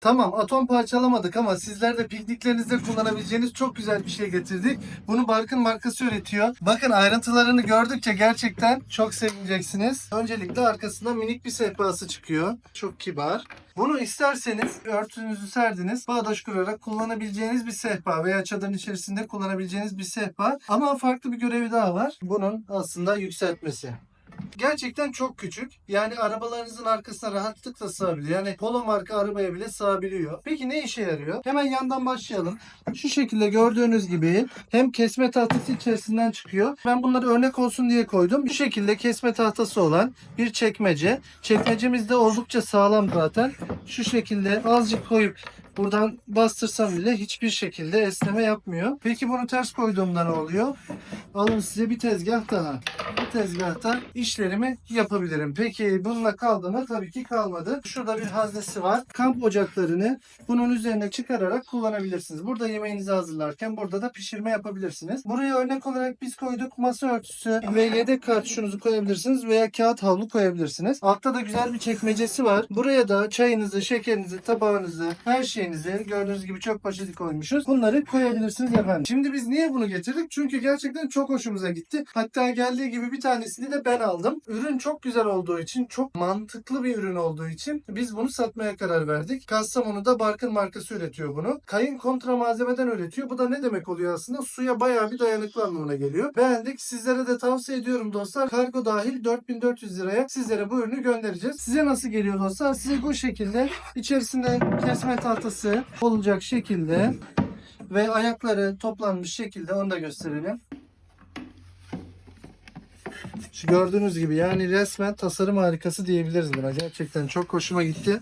Tamam atom parçalamadık ama sizler de pikniklerinizde kullanabileceğiniz çok güzel bir şey getirdik. Bunu Barkın markası üretiyor. Bakın ayrıntılarını gördükçe gerçekten çok sevineceksiniz. Öncelikle arkasında minik bir sehpası çıkıyor. Çok kibar. Bunu isterseniz örtünüzü serdiniz, bağdaş kurarak kullanabileceğiniz bir sehpa veya çadırın içerisinde kullanabileceğiniz bir sehpa. Ama farklı bir görevi daha var. Bunun aslında yükseltmesi. Gerçekten çok küçük. Yani arabalarınızın arkasına rahatlıkla sığabiliyor. Yani Polo marka arabaya bile sığabiliyor. Peki ne işe yarıyor? Hemen yandan başlayalım. Şu şekilde gördüğünüz gibi hem kesme tahtası içerisinden çıkıyor. Ben bunları örnek olsun diye koydum. Bu şekilde kesme tahtası olan bir çekmece. Çekmecemiz de oldukça sağlam zaten. Şu şekilde azıcık koyup buradan bastırsam bile hiçbir şekilde esneme yapmıyor. Peki bunu ters koyduğumda ne oluyor? Alın size bir tezgah daha. Bu tezgahta işlerimi yapabilirim. Peki bununla kaldı mı? Tabii ki kalmadı. Şurada bir haznesi var. Kamp ocaklarını bunun üzerine çıkararak kullanabilirsiniz. Burada yemeğinizi hazırlarken burada da pişirme yapabilirsiniz. Buraya örnek olarak biz koyduk masa örtüsü ve yedek kartuşunuzu koyabilirsiniz veya kağıt havlu koyabilirsiniz. Altta da güzel bir çekmecesi var. Buraya da çayınızı, şekerinizi, tabağınızı, her şeyinizi gördüğünüz gibi çöp poşeti koymuşuz. Bunları koyabilirsiniz efendim. Şimdi biz niye bunu getirdik? Çünkü gerçekten çok hoşumuza gitti. Hatta geldiği gibi bir tanesini de ben aldım. Ürün çok güzel olduğu için, çok mantıklı bir ürün olduğu için biz bunu satmaya karar verdik. Kastamonu'da Barkın markası üretiyor bunu. Kayın kontra malzemeden üretiyor. Bu da ne demek oluyor aslında? Suya bayağı bir dayanıklı anlamına geliyor. Beğendik. Sizlere de tavsiye ediyorum dostlar. Kargo dahil 4400 liraya sizlere bu ürünü göndereceğiz. Size nasıl geliyor dostlar? Size bu şekilde içerisinde kesme tahtası olacak şekilde ve ayakları toplanmış şekilde onu da gösterelim. Şu gördüğünüz gibi yani resmen tasarım harikası diyebiliriz buna. Gerçekten çok hoşuma gitti.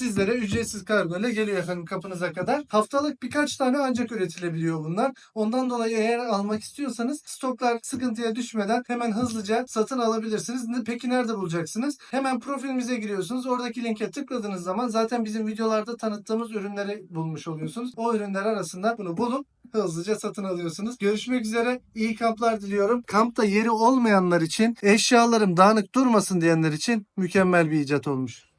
Sizlere ücretsiz kargo ile geliyor efendim kapınıza kadar. Haftalık birkaç tane ancak üretilebiliyor bunlar. Ondan dolayı eğer almak istiyorsanız stoklar sıkıntıya düşmeden hemen hızlıca satın alabilirsiniz. Peki nerede bulacaksınız? Hemen profilimize giriyorsunuz. Oradaki linke tıkladığınız zaman zaten bizim videolarda tanıttığımız ürünleri bulmuş oluyorsunuz. O ürünler arasında bunu bulup hızlıca satın alıyorsunuz. Görüşmek üzere. İyi kamplar diliyorum. Kampta yeri olmayanlar için, eşyalarım dağınık durmasın diyenler için mükemmel bir icat olmuş.